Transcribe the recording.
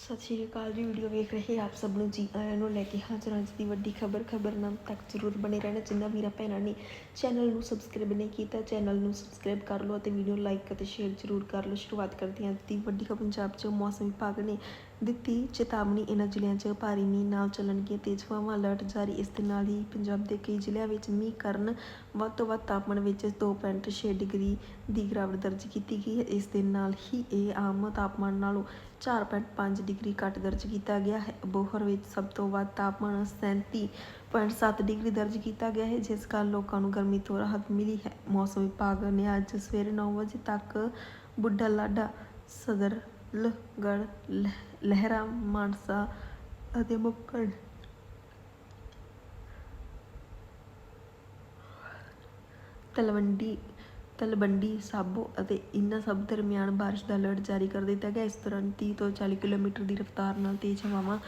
ਸਤਿ ਸ਼੍ਰੀ ਅਕਾਲ ਜੀ ਵੀਡੀਓ ਵੇਖ ਰਹੇ ਆਪ ਸਭ ਨੂੰ ਜੀ ਆਇਆਂ ਨੂੰ ਲੈ ਕੇ ਹਾਜ਼ਰ ਹਾਂ ਅੱਜ ਦੀ ਵੱਡੀ ਖਬਰ ਖਬਰਨਾਮ ਤੱਕ ਜ਼ਰੂਰ ਬਣੇ ਰਹਿਣਾ ਜਿੰਨਾ ਵੀਰਾ ਭੈਣਾਂ ਨੇ ਚੈਨਲ ਨੂੰ ਸਬਸਕ੍ਰਾਈਬ ਨਹੀਂ ਕੀਤਾ ਚੈਨਲ ਨੂੰ ਸਬਸਕ੍ਰਾਈਬ ਕਰ ਲਓ ਅਤੇ ਵੀਡੀਓ ਲਾਈਕ ਅਤੇ ਸ਼ੇਅਰ ਜ਼ਰੂਰ ਕਰ ਲਓ। ਸ਼ੁਰੂਆਤ ਕਰਦੇ ਹਾਂ ਅੱਜ ਦੀ ਵੱਡੀ ਖਬਰ ਪੰਜਾਬ 'ਚ ਮੌਸਮ ਵਿਭਾਗ ਨੇ ਦਿੱਤੀ। ਚੇਤਾਵਨੀ ਇਹਨਾਂ ਜ਼ਿਲ੍ਹਿਆਂ 'ਚ ਭਾਰੀ ਮੀਂਹ ਨਾਲ ਚੱਲਣਗੀਆਂ ਤੇਜ਼ ਹਵਾਵਾਂ। ਅਲਰਟ ਜਾਰੀ ਇਸ ਦੇ ਨਾਲ ਹੀ ਪੰਜਾਬ ਦੇ ਕਈ ਜ਼ਿਲ੍ਹਿਆਂ ਵਿੱਚ ਮੀਂਹ ਕਾਰਨ ਵੱਧ ਤੋਂ ਵੱਧ ਤਾਪਮਾਨ ਵਿੱਚ 2.6 ਡਿਗਰੀ ਦੀ ਗਿਰਾਵਟ ਦਰਜ ਕੀਤੀ ਗਈ ਹੈ। ਇਸ ਦੇ ਨਾਲ ਹੀ ਇਹ ਆਮ ਤਾਪਮਾਨ ਨਾਲੋਂ 4.5 ਡਿਗਰੀ ਘੱਟ ਦਰਜ ਕੀਤਾ ਗਿਆ ਹੈ। ਬੋਹਰ ਵਿੱਚ ਸਭ ਤੋਂ ਵੱਧ ਤਾਪਮਾਨ 37.7 ਡਿਗਰੀ ਦਰਜ ਕੀਤਾ ਗਿਆ ਹੈ, ਜਿਸ ਕਾਰਨ ਲੋਕਾਂ ਨੂੰ ਗਰਮੀ ਤੋਂ ਰਾਹਤ ਮਿਲੀ ਹੈ। ਮੌਸਮ ਵਿਭਾਗ ਨੇ ਅੱਜ ਸਵੇਰੇ 9 ਵਜੇ ਤੱਕ ਬੁੱਢਾ ਲਾਡਾ ਸਦਰ ਲਹਿ- ਲਹਿਰਾ, ਮਾਨਸਾ ਅਤੇ ਮੁੱਕੜ ਤਲਵੰਡੀ ਤਲਵੰਡੀ ਸਾਬੋ ਅਤੇ ਇਨ੍ਹਾਂ ਸਭ ਦਰਮਿਆਨ ਬਾਰਿਸ਼ ਦਾ ਅਲਰਟ ਜਾਰੀ ਕਰ ਦਿੱਤਾ ਗਿਆ। ਇਸ ਦੌਰਾਨ 30 ਤੋਂ 40 ਕਿਲੋਮੀਟਰ ਦੀ ਰਫ਼ਤਾਰ ਨਾਲ ਤੇਜ਼ ਹਵਾਵਾਂ